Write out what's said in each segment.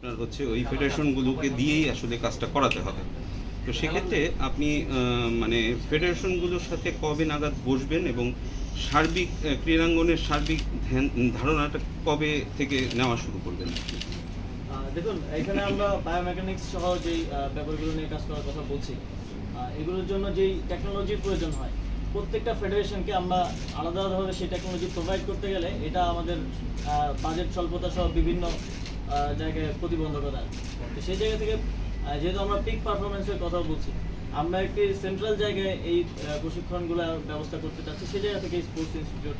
আপনার হচ্ছে ওই ফেডারেশনগুলোকে দিয়েই আসলে কাজটা করাতে হবে। তো সেক্ষেত্রে আপনি মানে ফেডারেশনগুলোর সাথে কবে নাগাদ বসবেন এবং সার্বিক ক্রীড়াঙ্গনের সার্বিক ধ্যান- ধারণাটা কবে থেকে নেওয়া শুরু করবেন দেখুন, এখানে আমরা বায়োমেকানিক্স সহ যেই ব্যাপারগুলো নিয়ে কাজ করার কথা বলছি এগুলোর জন্য যেই টেকনোলজির প্রয়োজন হয়, প্রত্যেকটা ফেডারেশনকে আমরা আলাদা আলাদাভাবে সেই টেকনোলজি প্রোভাইড করতে গেলে এটা আমাদের বাজেট স্বল্পতা সহ বিভিন্ন জায়গায় প্রতিবন্ধকতা। তো সেই জায়গা থেকে যেহেতু আমরা পিক পারফরমেন্সের কথা বলছি, আমরা একটি সেন্ট্রাল জায়গায় এই প্রশিক্ষণগুলো ব্যবস্থা করতে চাচ্ছি সেই জায়গা থেকে স্পোর্টস ইনস্টিটিউট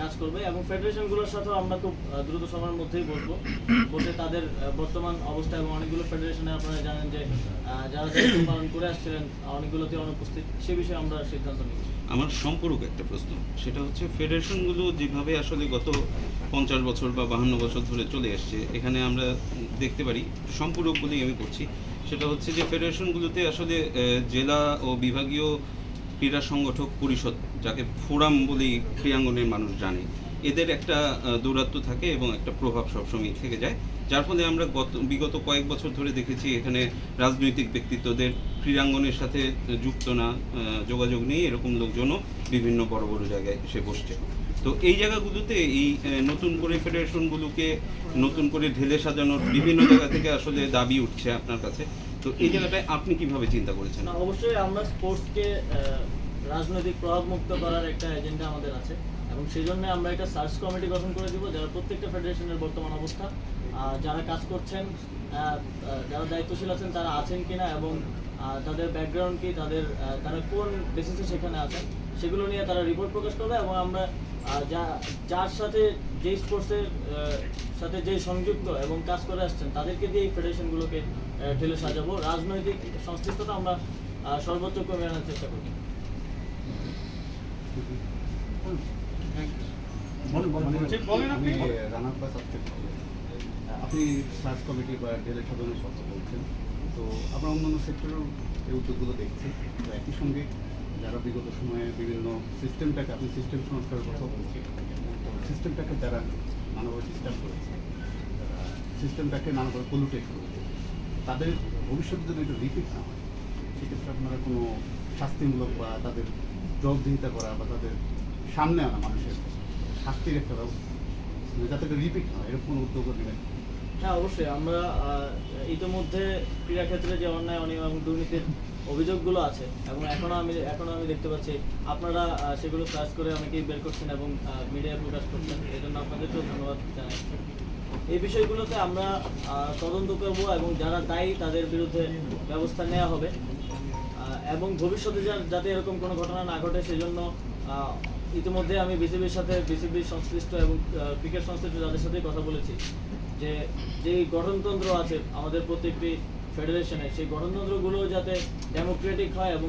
কাজ করবে এবং ফেডারেশনগুলোর সাথেও আমরা খুব দ্রুত সময়ের মধ্যেই বসবো। বসে তাদের বর্তমান অবস্থা এবং অনেকগুলো ফেডারেশনে আপনারা জানেন যে যারা পালন করে আসছিলেন, অনেকগুলোতে অনুপস্থিত, সে বিষয়ে আমরা সিদ্ধান্ত নিব আমার সম্পর্ক একটা প্রশ্ন, সেটা হচ্ছে ফেডারেশনগুলো যেভাবে আসলে গত পঞ্চাশ বছর বা বাহান্ন বছর ধরে চলে আসছে এখানে আমরা দেখতে পারি, সম্পূরক বলেই আমি করছি সেটা হচ্ছে যে ফেডারেশনগুলোতে আসলে জেলা ও বিভাগীয় ক্রীড়া সংগঠক পরিষদ যাকে ফোরাম বলেই ক্রীড়াঙ্গনের মানুষ জানে। এদের একটা আহ, দৌরাত্ম্য থাকে এবং একটা প্রভাব সবসময় থেকে যায়। যার ফলে আমরা গত বিগত কয়েক বছর ধরে দেখেছি এখানে রাজনৈতিক ব্যক্তিত্বদের ক্রীড়াঙ্গনের সাথে যুক্ত না যোগাযোগ নেই। এরকম লোকজনও বিভিন্ন বড় বড় জায়গায় এসে বসছে। তো এই জায়গাগুলোতে এই নতুন করে ফেডারেশনগুলোকে নতুন করে ঢেলে সাজানোর বিভিন্ন জায়গা থেকে আসলে দাবি উঠছে আপনার কাছে। তো এই জায়গাটায় আপনি কীভাবে চিন্তা করেছেন? অবশ্যই আমরা স্পোর্টসকে রাজনৈতিক প্রভাব মুক্ত করার একটা এজেন্ডা আমাদের আছে। এবং সেই জন্য আমরা একটা সার্চ কমিটি গঠন করে দিব, যারা প্রত্যেকটা ফেডারেশনের বর্তমান অবস্থা। যারা কাজ করছেন যারা দায়িত্বশীল আছেন, তারা আছেন কিনা এবং তাদের ব্যাকগ্রাউন্ড কি, তাদের তারা কোন বেসিসে সেখানে আছেন, সেগুলো নিয়ে তারা রিপোর্ট প্রকাশ করবে এবং আমরা যা যার সাথে যেই স্পোর্টসের সাথে যেই সংযুক্ত এবং কাজ করে আসছেন তাদেরকে দিয়ে এই ফেডারেশনগুলোকে ঢেলে সাজাবো। রাজনৈতিক সংশ্লিষ্টতা আমরা সর্বোচ্চ কমে আনার চেষ্টা করব। রানার আপনি আপনি সার্চ কমিটি বা জেলা সাধারণের কথা বলছেন। তো আমরা অন্যান্য সেক্টরেও এই উদ্যোগগুলো দেখছি। তো একই সঙ্গে যারা বিগত সময়ে বিভিন্ন সিস্টেমটাকে আপনি সিস্টেম তো সিস্টেমটাকে যারা নানাভাবে ডিস্টার্ব করেছে সিস্টেমটাকে নানাভাবে পলুটেট করেছে তাদের ভবিষ্যতে যদি একটু রিপিট না হয়, সেক্ষেত্রে আপনারা কোনো শাস্তিমূলক বা তাদের জবাবদিহিতা করা বা তাদের সামনে আনা মানুষের শাস্তির একটা ব্যবস্থা। মানে যাতে রিপিট না হয়, এরকম উদ্যোগ নেবেন হ্যাঁ অবশ্যই। আমরা ইতিমধ্যে ক্রীড়াক্ষেত্রে যে অন্যায়, অনিয়ম এবং দুর্নীতির অভিযোগগুলো আছে, এবং এখনও আমি এখনও আমি দেখতে পাচ্ছি, আপনারা সেগুলো সার্চ করে অনেকেই বের করছেন এবং মিডিয়ায় প্রকাশ করছেন। এই জন্য আপনাদেরকেও ধন্যবাদ জানাই। এই বিষয়গুলোতে আমরা তদন্ত করব এবং যারা দায়ী তাদের বিরুদ্ধে ব্যবস্থা নেওয়া হবে। এবং ভবিষ্যতে যাতে এরকম কোনো ঘটনা না ঘটে, সেজন্য ইতিমধ্যে আমি বিসিবির সাথে, বিসিবির সংশ্লিষ্ট এবং ক্রিকেট সংশ্লিষ্ট যাদের সাথেই কথা বলেছি যে যে গঠনতন্ত্র আছে আমাদের প্রত্যেকটি ফেডারেশনে সেই গঠনতন্ত্রগুলো যাতে ডেমোক্রেটিক হয় এবং